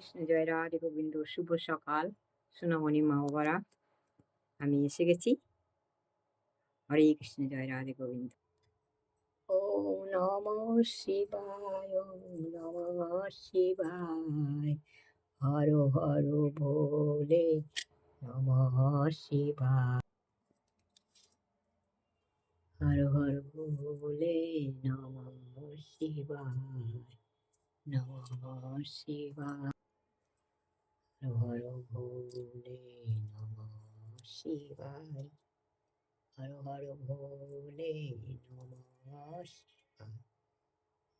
কৃষ্ণ জয় রাধে গোবিন্দ, শুভ সকাল। সোনামণি মা বাবারা, আমি এসে গেছি। হরে কৃষ্ণ জয় রাধে গোবিন্দ। ও নম শিবায় নম শিবায়। হর হর ভোলে নম শিবায়। হর হর ভোলে নম শিবায় নম শিবায়। হর ভোলে নম শিবায় হর হর ভোলে নম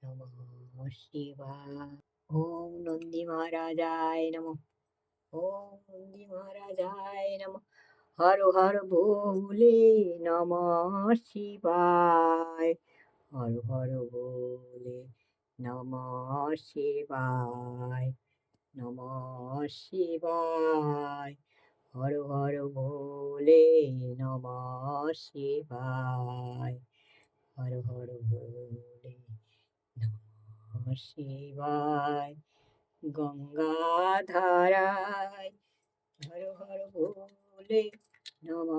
নম শিবায় ওম নন্দী মহারাজায় নম ওম নন্দী মহারাজায় নম হর হর ভোলে নম শিবায় হর হর ভোলে নম শিবায় নম শিবায়। হর হর ভোলে নম শিবায়। হর হর ভোলে নম শিবায়। গঙ্গাধারায় হর হর ভোলে নম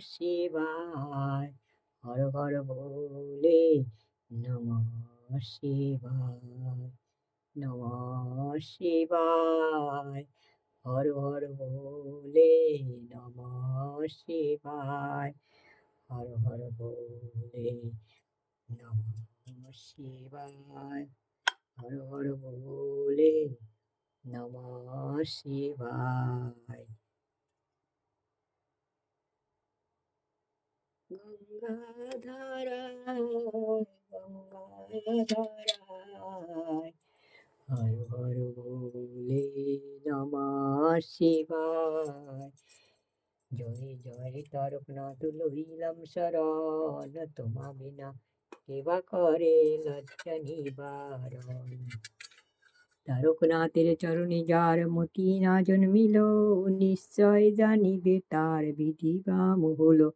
শিবায়। হর হর ভোলে নম শিবায়। নম শিবায়। হর হর ভোলে নম শিবায়। হর হর ভোলে নম শিবায়। হর হর ভোলে নম শিবায়। গঙ্গাধারায় গঙ্গাধারায় শিবায়। জয় জয় লইলাম শরণ, তোমা বিনা কেবা করে নিবারণ। তারকনাথের চরণে যার মতি না জন্মিল, নিশ্চয় জানিবে তার বিধি বাম হলো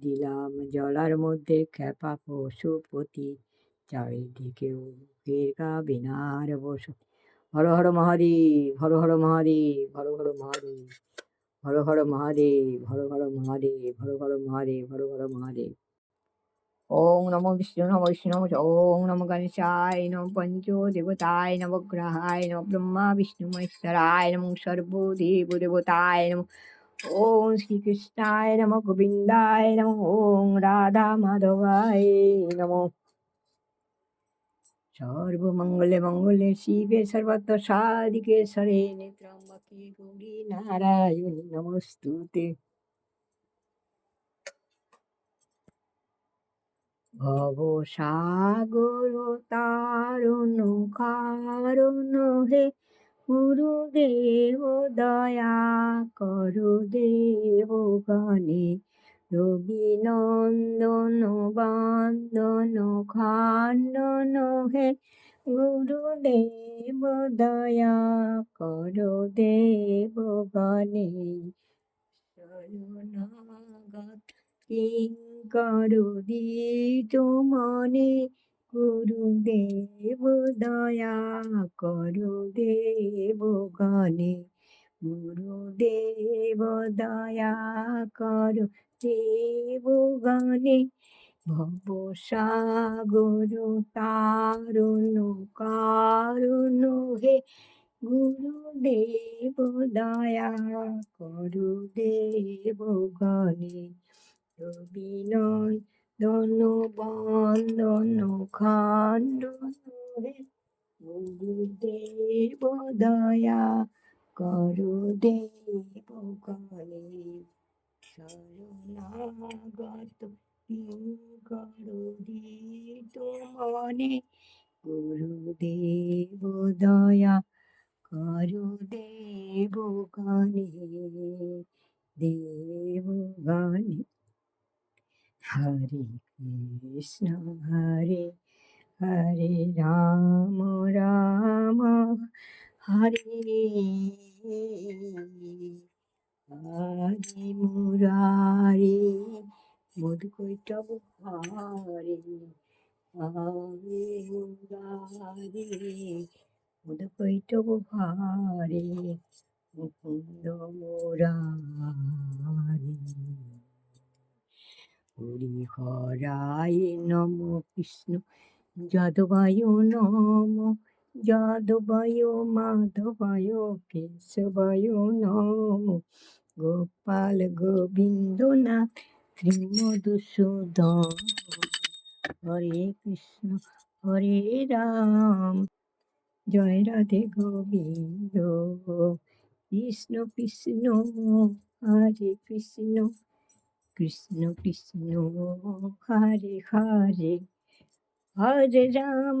দিলাম জলার মধ্যে খেপা পশুপতি, চারিদিকে বিনার বস হর হর মহাদেব, হর হর মহাদেব, হর হর মহাদেব, হর হর মহাদেব, হর হর মহাদেব, হর হর মহাদেব, হর হর মহাদেব। ওং নমো বিষ্ণু নমো বিষ্ণু নমো ওং নমো গণেশায় নম পঞ্চ দেবতায় নবগ্রহায় নম ব্রহ্মা বিষ্ণু মহেশ্বরায় নমো সর্বদেব দেবতায় নমো ওং শ্রীকৃষ্ণায় নমো গোবিন্দায় নমো ওং রাধা মাধবায় নমো সর্বমঙ্গলে মঙ্গলে শিবে সর্বত্র সাদিকে সরে নেত্রম্বকে গৌরী নারায়ণী, নমস্তুতে। ভব সাগর তারণ হে গুরুদেব, দয়া করো দেব গানে রবি নন্দন বন্দন খান্দন হে গুরুদেব, দয়া করো দেব গানে শরণাগত কিঙ্কর দিত মনে, গুরুদেব দয়া করো দেব গানে গুরুদেব দয়া করো দেব গানে ভব সাগর তারুণ কারুণ হে গুরুদেব দয়া করু দেব গণে বিনয় দন বন্দন খণ্ড হে গুরুদেব দয়া করু দেব গণে শরণাগত করু দিত মনে গুরুদেব দয়া করু দেব গানে দেব গানে হরে কৃষ্ণ হরে হরে রাম রাম হরে হরে মুরারে মধুকৈটব হরে হরে মুরারে মুদকৈটব ভারে মুকুন্দ মুরারি। হরি হরায় নম কৃষ্ণ, যাদবায় নম যাদবায় মাধবায় কেশবায় নম গোপাল গোবিন্দনাথ শ্রীমধুসূদন হরে কৃষ্ণ হরে রাম জয় রাধে গোবিন্দ কৃষ্ণ কৃষ্ণ হরে কৃষ্ণ কৃষ্ণ কৃষ্ণ হরে হরে হরে রাম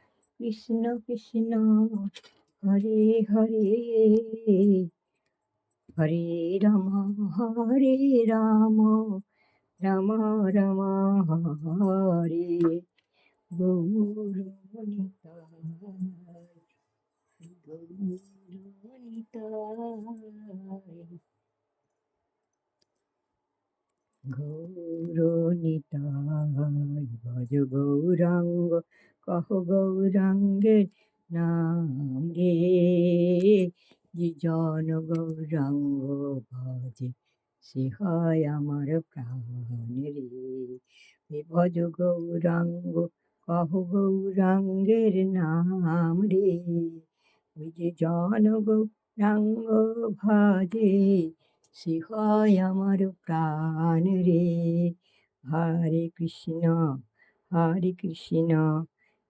কৃষ্ণ কৃষ্ণ হরে হরে হরে রাম হরে রাম রাম রাম হরে গৌরনিতায় ভজ গৌরাঙ্গ কহ গৌরাঙ্গের নাম। রে জন গৌরাঙ্গ ভজে, সে হয় আমার প্রাণ রে। হে ভজ গৌরাঙ্গ, কহ গৌরাঙ্গের নাম রে। ওই যে জন গৌরাঙ্গ ভজে, সে হয় আমার প্রাণ রে। হরে কৃষ্ণ হরে কৃষ্ণ।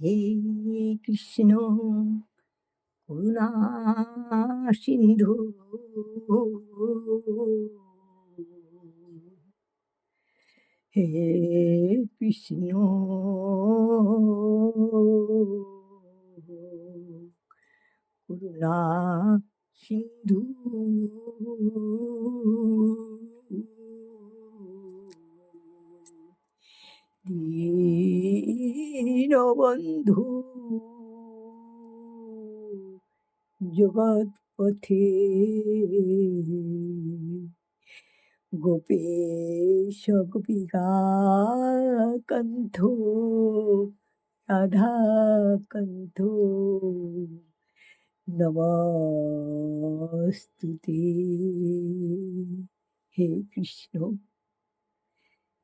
হে কৃষ্ণ করুণা সিন্ধু। হে কৃষ্ণ করুণা সিন্ধু। দীনবন্ধু জগৎপথে গোপেশ গোপিকাকণ্ঠ রাধাকণ্ঠ নমস্তুতে। হে কৃষ্ণ।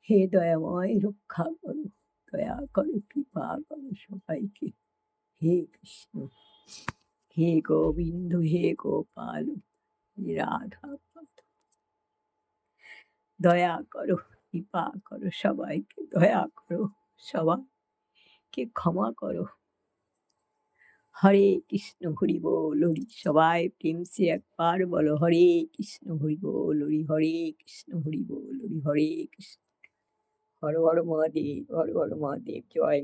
হে দয়াময় রক্ষা করো দয়া করো কৃপা করো সবাইকে হে কৃষ্ণ হে গোবিন্দ হে গোপাল হে রাধা। দয়া করো কৃপা করো সবাইকে দয়া করো সবাইকে ক্ষমা করো হরে কৃষ্ণ হরি বল হরি সবাই প্রেম সে একবার বলো হরে কৃষ্ণ হরি বল হরি হরে কৃষ্ণ হরি বল হরি হরে কৃষ্ণ বড় বড় মহাদেব বড় বড় মহাদেব জয়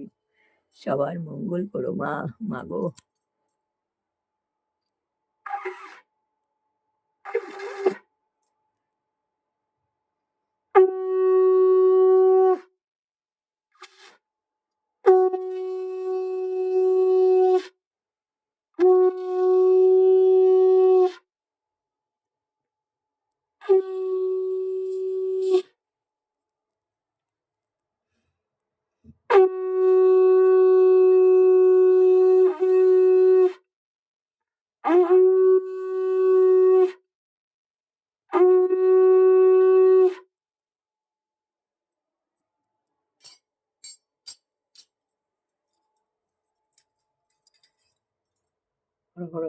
সবার মঙ্গল করো মা মাগো Thank you.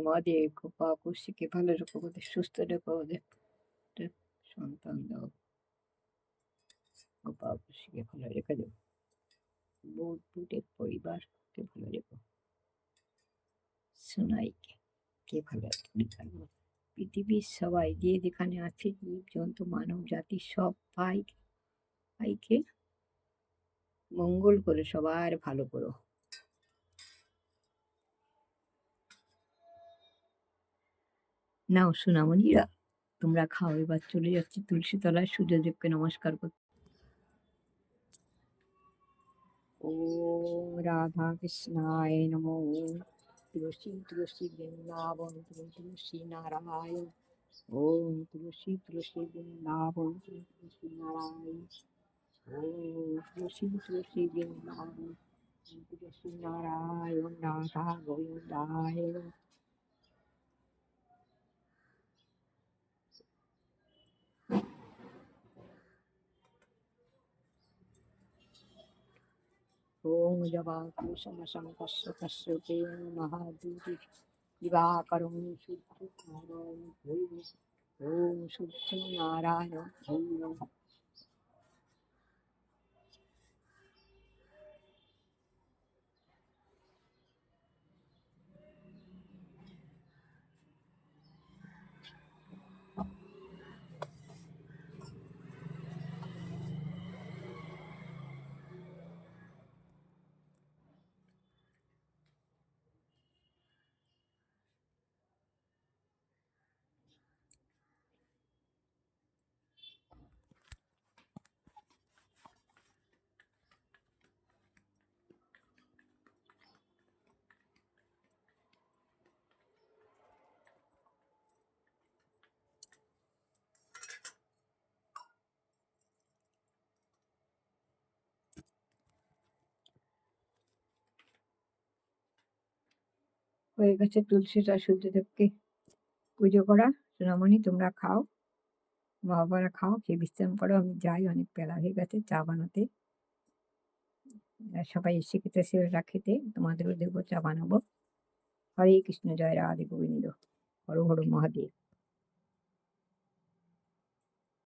মহাদেব কৃপা কুশিকে ভালো রেখো ওদের সুস্থ রেখো ওদের সন্তান দাও। কৃপা কুশিকে ভালো রেখে দেবো বউ দুটের পরিবারকে ভালো রেখো সোনাইকে কে ভালো রাখব পৃথিবীর সবাই যে যেখানে আছে, জীব, জন্তু, মানব, জাতি সব ভাই ভাইকে মঙ্গল করে সবার ভালো করো। নাও সোনামণিরা তোমরা খাও এবার চলে যাচ্ছি তুলসী তলায়। সূর্যদেবকে নমস্কার করতে ওম রাধা কৃষ্ণায় নমো। তুলসী তুলসী বৃন্দাবন তুলসী নারায়ণ। ওম তুলসী তুলসী বৃন্দাবন তুলসী নারায়ণ। ওম তুলসী তুলসী বৃন্দাবন তুলসী নারায়ণ রাধা গোবিন্দায়। ॐ जवाकुसुमसङ्कस्य कश्यपेन महादूति दिवाकरं शुद्धनारायण भैरव ॐ शुद्धनारायण भैरव হয়ে গেছে তুলসীটা সূর্যদেবকে। পুজো করা সোনামণি তোমরা খাও বাবারা খাও, খেয়ে বিশ্রাম করো, আমি যাই, অনেক বেলা হয়ে গেছে চা বানাতে। সবাই এসে খেতে সেরা খেতে, তোমাদেরও দেবো চা বানাবো। হরে কৃষ্ণ, জয় রাধে গোবিন্দ, হর হর মহাদেব।